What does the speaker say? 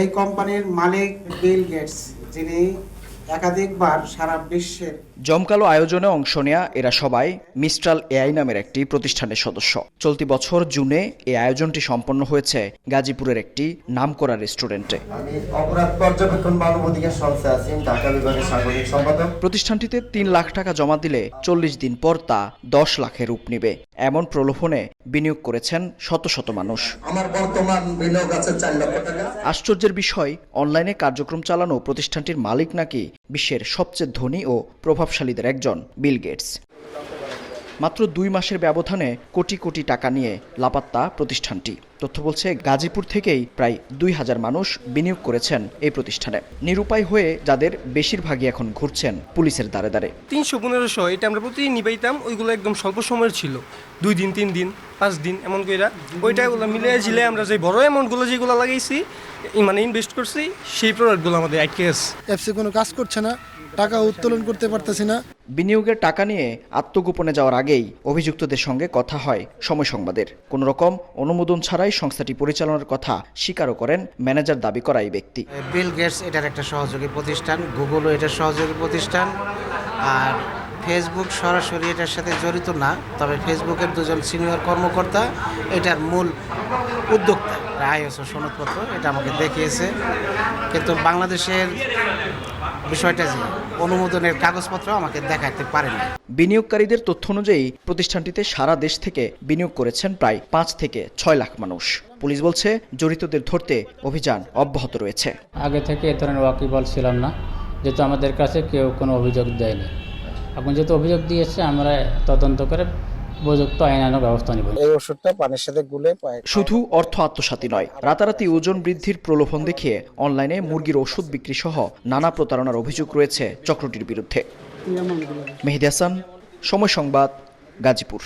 এই কোম্পানির মালিক Bill Gates যিনি একাধিকবার সারা বিশ্বের জমকালো আয়োজনে অংশ নেয়া এরা সবাই মিস্ট্রাল এআই নামের একটি প্রতিষ্ঠানের সদস্য। চলতি বছর জুনে এই আয়োজনটি সম্পন্ন হয়েছে গাজীপুরের একটি নামকরা রেস্টুরেন্টে। প্রতিষ্ঠানটিতে তিন লাখ টাকা জমা দিলে চল্লিশ দিন পর তা দশ লাখের রূপ নিবে। এমন প্রলোভনে বিনিয়োগ করেছেন শত শত মানুষ। আমার বর্তমান বিনিয়োগ আছে লক্ষ টাকা। আশ্চর্যের বিষয় অনলাইনে কার্যক্রম চালানো প্রতিষ্ঠানটির মালিক নাকি বিশ্বের সবচেয়ে ধনী ও প্রভাবশালীদের একজন বিল গেটস। মাত্র দুই মাসের ব্যবধানে কোটি কোটি টাকা নিয়ে লাপাত্তা প্রতিষ্ঠানটি। তথ্য বলছে গাজীপুর থেকেই প্রায় দুই হাজার মানুষ বিনিয়োগ করেছেন এই প্রতিষ্ঠানে। নিরুপায় হয়ে যাদের বেশিরভাগই এখন ঘুরছেন পুলিশের দ্বারে দ্বারে। তিনশো পনেরোশো এটা আমরা প্রতিদিন নিবাইতাম ওইগুলো একদম স্বল্প সময়ের ছিল। দুই দিন তিন দিন পাঁচ দিন এমন কইরা। ওইটা ওগুলো মিলে ঝিলে আমরা যে বড় অ্যামাউন্টগুলো যেগুলো লাগাইছি মানে ইনভেস্ট করছি সেই প্রোডাক্টগুলো আমাদের আটকে আছে অ্যাপসে কোনো কাজ করছে না। টাকা উত্তোলন করতে পারতেছি না। বিনিয়োগের টাকা নিয়ে আত্মগোপনে যাওয়ার আগেই অভিযুক্তদের সঙ্গে কথা হয় সময় সংবাদের। কোনো রকম অনুমোদন ছাড়াই সংস্থাটি পরিচালনার কথা স্বীকারও করেন ম্যানেজার দাবি করা এই ব্যক্তি। বিল গেটস এটার একটা সহযোগী প্রতিষ্ঠান গুগলও এটার সহযোগী প্রতিষ্ঠান। আর ফেসবুক সরাসরি এটার সাথে জড়িত না তবে ফেসবুকের দুজন সিনিয়র কর্মকর্তা এটার মূল উদ্যোক্তা। আইএসও সনদপত্র এটা আমাকে দেখিয়েছে। কিন্তু বাংলাদেশের বিষয়টা যে অনুমোদনের কাগজপত্র আমাকে দেখাতে পারেনি বিনিয়োগকারীদের তথ্য অনুযায়ী প্রতিষ্ঠানটিতে সারা দেশ থেকে বিনিয়োগ করেছেন প্রায় পাঁচ থেকে ছয় লাখ মানুষ। পুলিশ বলছে জড়িতদের ধরতে অভিযান অব্যাহত রয়েছে। আগে থেকে এ ধরনের ওয়াকিবল ছিলাম না যেহেতু আমাদের কাছে কেউ কোনো অভিযোগ দেয়নি। এখন যেহেতু অভিযোগ দিয়েছে আমরা তদন্ত করে উপযুক্ত আইনানুগ ব্যবস্থা নিব। এই ওষুধটা পানির সাথে গুলে শুধু অর্থ আত্মসাতি নয় রাতারাতি ওজন বৃদ্ধির প্রলোভন দেখিয়ে অনলাইনে মুরগির ওষুধ বিক্রি সহ নানা প্রতারণার অভিযোগ রয়েছে চক্রটির বিরুদ্ধে। মেহেদি হাসান সময় সংবাদ গাজীপুর।